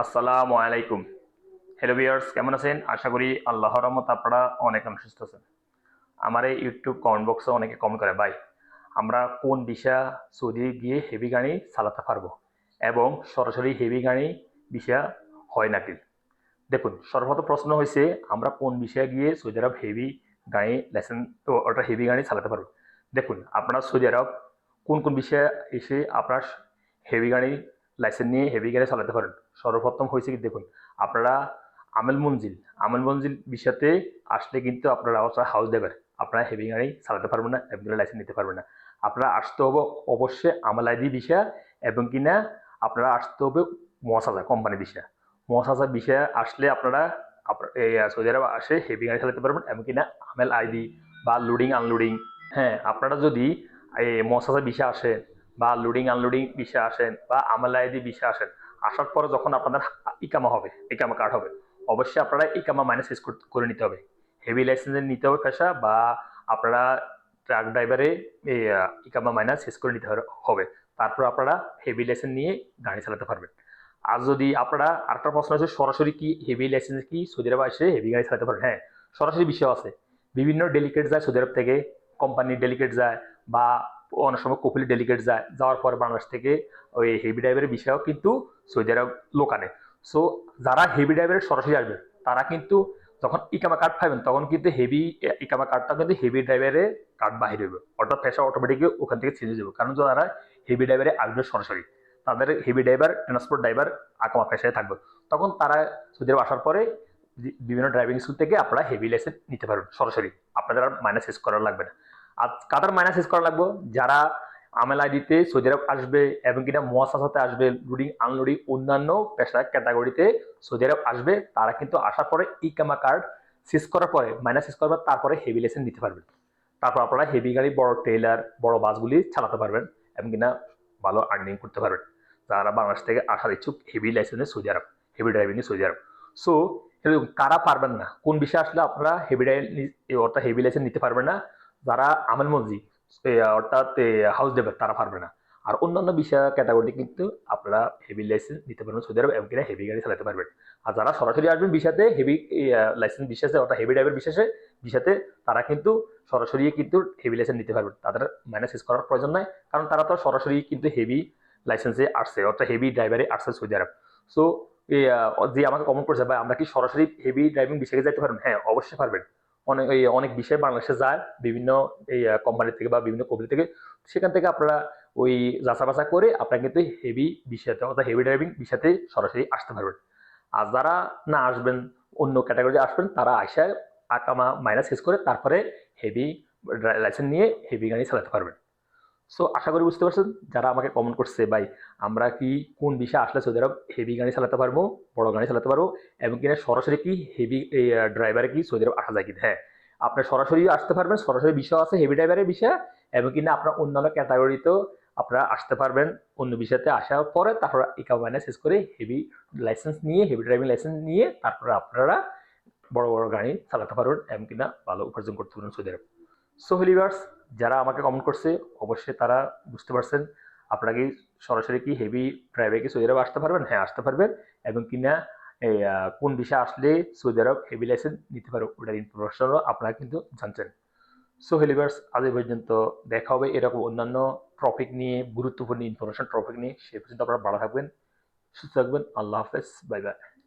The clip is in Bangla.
আসসালামু আলাইকুম। হ্যালো ভিউয়ার্স কেমন আছেন? আশা করি আল্লাহর রহমত আপনারা অনেক অনেক সুস্থ আছেন। আমার এই ইউটিউব কমেন্ট বক্সে অনেকে কমেন্ট করে, ভাই, আমরা কোন ভিসা সৌদি গিয়ে হেভি গাড়ি চালাতে পারব? এবং সরাসরি হেভি গাড়ি ভিসা হয় নাকি? দেখুন, সর্বপ্রথম প্রশ্ন হয়েছে, আমরা কোন বিষয়ে গিয়ে সৌদি আরব হেভি গাড়ি লাইসেন্স ওটা হেভি গাড়ি চালাতে পারব? দেখুন, আপনারা সৌদি আরব কোন কোন বিষয়ে এসে আপনার হেভি গাড়ি লাইসেন্স নিয়ে হেভি গাড়ি চালাতে পারেন? সর্বপ্রথম হয়েছে কি দেখুন, আপনারা আমেল মঞ্জিল আমেল মঞ্জিল বিষয়তে আসলে কিন্তু আপনারা অবশ্যই হাউস দেবেন। আপনারা হেভি গাড়ি চালাতে পারবেন না এবং লাইসেন্স নিতে পারবেন না। আপনারা আসতে হবে অবশ্যই আমল আইডি বিষয় এবং কিনা আপনারা আসতে হবে মহাসাজা কোম্পানি বিষয়। মহাসাজা বিষয় আসলে আপনারা এই সৌদি আরব আসে হেভি গাড়ি চালাতে পারবেন এবং কিনা আমেল আইডি বা লোডিং আনলোডিং হ্যাঁ আপনারা যদি এই মহাসাজা বিষয় আসেন বা লোডিং আনলোডিং বিষয়ে আসেন বা আমল আইডি বিষয়ে আসেন আসার পরে যখন আপনাদের ইকামা হবে, ইকামা কার্ড হবে, অবশ্যই আপনারা ইকামা মাইনাস করে নিতে হবে। হেভি লাইসেন্স নিতে হবে পেশা বা আপনারা ট্রাক ড্রাইভারে ইকামা মাইনাস শেষ করে নিতে হবে- তারপর আপনারা হেভি লাইসেন্স নিয়ে গাড়ি চালাতে পারবেন। আর যদি আপনারা আরেকটা প্রশ্ন আছে, সরাসরি কি হেভি লাইসেন্স কি সৌদি আরব এসে হেভি গাড়ি চালাতে পারবেন? হ্যাঁ সরাসরি বিষয় আছে। বিভিন্ন ডেলিকেট যায় সৌদি আরব থেকে কোম্পানির ডেলিকেট যায় বা অনেক সময় কপিল ডেলিকেট যায় যাওয়ার পর বাংলাদেশ থেকে ওই হেভি ড্রাইভারের বিষয়েও কিন্তু সৌদি আরব লোক আনে। সো যারা হেভি ড্রাইভারের সরাসরি আসবে, তারা কিন্তু যখন ইকামা কার্ড পাবেন, তখন কিন্তু হেভি ইকামা কার্ডটা কিন্তু হেভি ড্রাইভারের কার্ড বাহির হবে অর্থাৎ পেশা অটোমেটিকলি ওখান থেকে চেঞ্জ যাবে। কারণ যারা হেভি ড্রাইভারে আসবে সরাসরি, তাদের হেভি ড্রাইভার ট্রান্সপোর্ট ড্রাইভার আকামা পেশায় থাকবে। তখন তারা সৌদি আরব আসার পরে বিভিন্ন ড্রাইভিং স্কুল থেকে আপনারা হেভি লাইসেন্স নিতে পারবেন সরাসরি। আপনাদের আর মাইনাস শেষ করা লাগবে না। আর কাদের মাইনাস শেষ করা লাগবে? যারা আমেল আইডিতে সৌদি আরব আসবে এবং কিনা মোয়াসাসাতে আসবে লোডিং আনলোডিং অন্যান্য পেশা ক্যাটাগরিতে সৌদি আরব আসবে, তারা কিন্তু আসার পরে ইকামা কার্ড শেষ করার পরে মাইনাস শেষ করার পর তারপরে হেভি লাইসেন্স নিতে পারবেন। তারপর আপনারা হেভি গাড়ি, বড় ট্রেলার বড় বাসগুলি চালাতে পারবেন এবং কিনা ভালো আর্নিং করতে পারবেন। যারা বাংলাদেশ থেকে আসার ইচ্ছুক heavy লাইসেন্সে Saudi Arab heavy driving Saudi Arab so কারা পারবেন না? কোন বিষয়ে আসলে আপনারা হেভি ড্রাইভ অর্থাৎ হেভি লাইসেন্স নিতে পারবেন না? যারা আমেল মসজি অর্থাৎ হাউস দেবেন তারা পারবে না। আর অন্যান্য বিষয় ক্যাটাগরিতে কিন্তু আপনারা হেভি লাইসেন্স নিতে পারবেন সৌদি আরব এবং কিনা হেভি গাড়ি চালাতে পারবেন। আর যারা সরাসরি আসবেন বিষয়তে হেভি লাইসেন্স বিশ্বাসে অর্থাৎ হেভি ড্রাইভার বিশ্বাসে বিষয়তে তারা কিন্তু সরাসরি কিন্তু হেভি লাইসেন্স নিতে পারবেন। তাদের মাইনাস করার প্রয়োজন নাই, কারণ তারা তো সরাসরি কিন্তু হেভি লাইসেন্সে আসছে, অর্থাৎ হেভি ড্রাইভারে আসছে সৌদি আরব। সো যে আমাকে কমেন্ট করছে, ভাই, আমরা কি সরাসরি হেভি ড্রাইভিং বিষয়ে যাইতে পারবেন? হ্যাঁ অবশ্যই পারবেন। অনেক অনেক বিষয় বাংলাদেশে যায়, বিভিন্ন এই কোম্পানি থেকে বা বিভিন্ন কোম্পানি থেকে। সেখান থেকে আপনারা ওই যাচা বাছা করে আপনারা কিন্তু হেভি বিষয়তে অর্থাৎ হেভি ড্রাইভিং বিষয়তে সরাসরি আসতে পারবেন। আর যারা না আসবেন, অন্য ক্যাটাগরিতে আসবেন, তারা আসায় আকামা মাইনাস শেষ করে তারপরে হেভি লাইসেন্স নিয়ে হেভি গাড়ি চালাতে পারবেন। সো আশা করি বুঝতে পারছেন, যারা আমাকে কমেন্ট করছে, ভাই, আমরা কি কোন বিষয়ে আসলে সৌদি আরব হেভি গাড়ি চালাতে পারব, বড় গাড়ি চালাতে পারব? এবং কিনা সরাসরি কি হেভি ড্রাইভারে কি সৌদি আরব আসা যায় কি হ্যাঁ আপনার সরাসরি আসতে পারবেন, সরাসরি বিষয় আছে হেভি ড্রাইভারের বিষয়, এবং কিনা আপনার অন্যান্য ক্যাটাগরিতেও আপনারা আসতে পারবেন, অন্য বিষয়তে আসার পরে, তারপর ইকা মাইনাস শেষ করে হেভি লাইসেন্স নিয়ে হেভি ড্রাইভিং লাইসেন্স নিয়ে, তারপরে আপনারা বড় বড় গাড়ি চালাতে পারবেন, এবং কিনা ভালো উপার্জন করতে পারবেন সৌদি আরব সো হেলিভার্স যারা আমাকে কমেন্ট করছে, অবশ্যই তারা বুঝতে পারছেন আপনারা কি সরাসরি কি হেভি ড্রাইভে কি সৌদি আরব আসতে পারবেন? হ্যাঁ আসতে পারবেন। এবং কিনা এই কোন বিষয়ে আসলে সৌদি আরব হেভি লাইসেন্স নিতে পারো, ওটার ইনফরমেশনও আপনারা কিন্তু জানছেন। সো হেলিভার্স আজ পর্যন্ত দেখা হবে এরকম অন্যান্য টপিক নিয়ে, গুরুত্বপূর্ণ ইনফরমেশন টপিক নিয়ে, সে পর্যন্ত আপনারা ভালো থাকবেন, সুস্থ থাকবেন, আল্লাহ হাফেজ বাই বাই